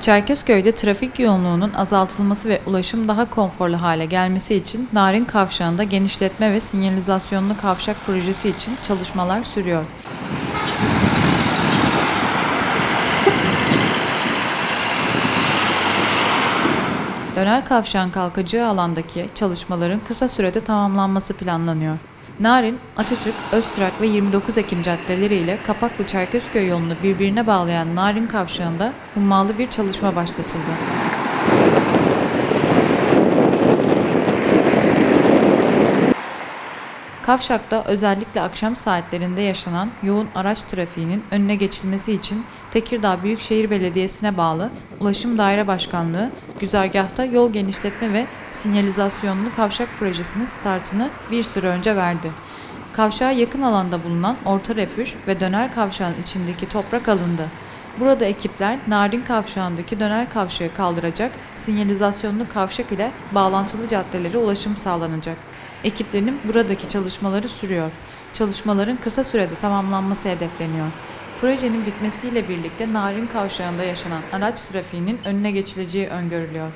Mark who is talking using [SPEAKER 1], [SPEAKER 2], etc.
[SPEAKER 1] Çerkezköy'de trafik yoğunluğunun azaltılması ve ulaşım daha konforlu hale gelmesi için Narin Kavşağı'nda genişletme ve sinyalizasyonlu kavşak projesi için çalışmalar sürüyor. Dönel kavşağın kalkacağı alandaki çalışmaların kısa sürede tamamlanması planlanıyor. Narin, Atatürk, Öztürk ve 29 Ekim caddeleri ile Kapaklı Çerkezköy yolunu birbirine bağlayan Narin Kavşağı'nda hummalı bir çalışma başlatıldı. Kavşak'ta özellikle akşam saatlerinde yaşanan yoğun araç trafiğinin önüne geçilmesi için Tekirdağ Büyükşehir Belediyesi'ne bağlı Ulaşım Daire Başkanlığı güzergahta yol genişletme ve sinyalizasyonlu kavşak projesinin startını bir süre önce verdi. Kavşağa yakın alanda bulunan orta refüj ve döner kavşağın içindeki toprak alındı. Burada ekipler Narin Kavşağı'ndaki döner kavşağı kaldıracak, sinyalizasyonlu kavşak ile bağlantılı caddelere ulaşım sağlanacak. Ekiplerin buradaki çalışmaları sürüyor. Çalışmaların kısa sürede tamamlanması hedefleniyor. Projenin bitmesiyle birlikte Narin Kavşağı'nda yaşanan araç trafiğinin önüne geçileceği öngörülüyor.